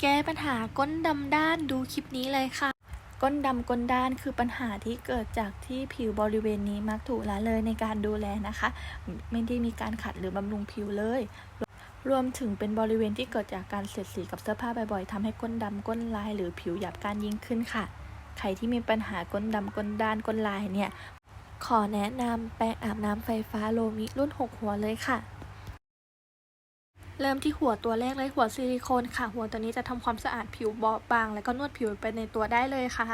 แก้ปัญหาก้นดำด้านดูคลิปนี้เลยค่ะ ก้นดำก้นด้านคือปัญหาที่เกิดจากที่ผิวบริเวณนี้มักถูกละเลยในการดูแลนะคะ ไม่ได้มีการขัดหรือบำรุงผิวเลย รวมถึงเป็นบริเวณที่เกิดจากการเสียดสีกับเสื้อผ้าบ่อยๆทำให้ก้นดำก้นลาย หรือผิวหยาบการยิ่งขึ้นค่ะ ใครที่มีปัญหาก้นดำก้นด้านก้นลายเนี่ยขอแนะนำแปรงอาบน้ำไฟฟ้าโลมิรุ่น 6 หัวเลยค่ะ เริ่มที่หัวตัวแรกเลยหัวซิลิโคนค่ะ หัวตัวนี้จะทำความสะอาดผิวเบาบาง แล้วก็นวดผิวไปในตัวได้เลยค่ะ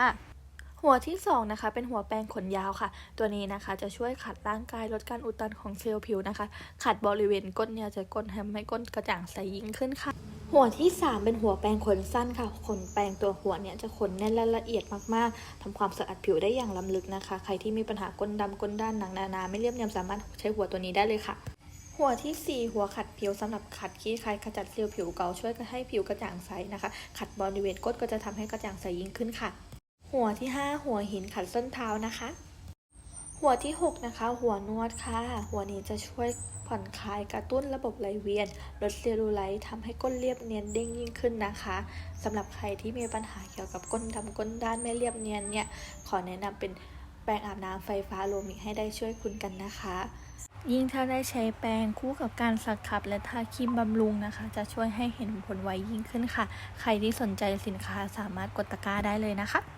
หัวที่สองนะคะเป็นหัวแปรงขนยาวค่ะ ตัวนี้นะคะจะช่วยขัดร่างกายลดการอุดตันของเซลล์ผิวนะคะ ขัดบริเวณก้นเนี่ยจะก้นทำให้ก้นกระจ่างใสยิ่งขึ้นค่ะ หัวที่ 3 เป็นหัวแปรงขนสั้นค่ะขนแปรงตัวหัวเนี่ยจะขนแน่นและละเอียดมากๆทำความสะอาดผิวได้อย่างล้ำลึกนะคะ ใครที่มีปัญหาก้นดำก้นด้านหนังนานาไม่เรียบเนียมสามารถใช้หัวตัวนี้ได้เลยค่ะ หัวทีสี่ 4 หัวขัดผิวสำหรับขัดขี้ใครขจัดเซลล์ผิวเก่าช่วยให้ผิวกระจ่างใสนะคะ ขัดบริเวณก้นก็จะทำให้กระจ่างใสยิ่งขึ้นค่ะ หัวที่ 5 หัวหินขัดส้นเท้านะคะ หัวที่ 6 นะคะ หัวนวดค่ะ หัวนี้จะช่วยผ่อนคลายกระตุ้นระบบไหลเวียน ลดเซลลูไลท์ทำให้ก้นเรียบเนียนเด้งยิ่งขึ้นนะคะสำหรับใครที่มีปัญหาเกี่ยวกับก้นดำก้นด้านไม่เรียบเนียนเนี่ย ขอแนะนำเป็นแปรงอาบน้ำไฟฟ้าโลมิให้ได้ช่วยคุณกันนะคะ ยิ่งถ้าได้ใช้แปรงคู่กับการสักขับและทาครีมบำรุงนะคะ จะช่วยให้เห็นผลไวยิ่งขึ้นค่ะ ใครที่สนใจสินค้าสามารถกดตะกร้าได้เลยนะคะ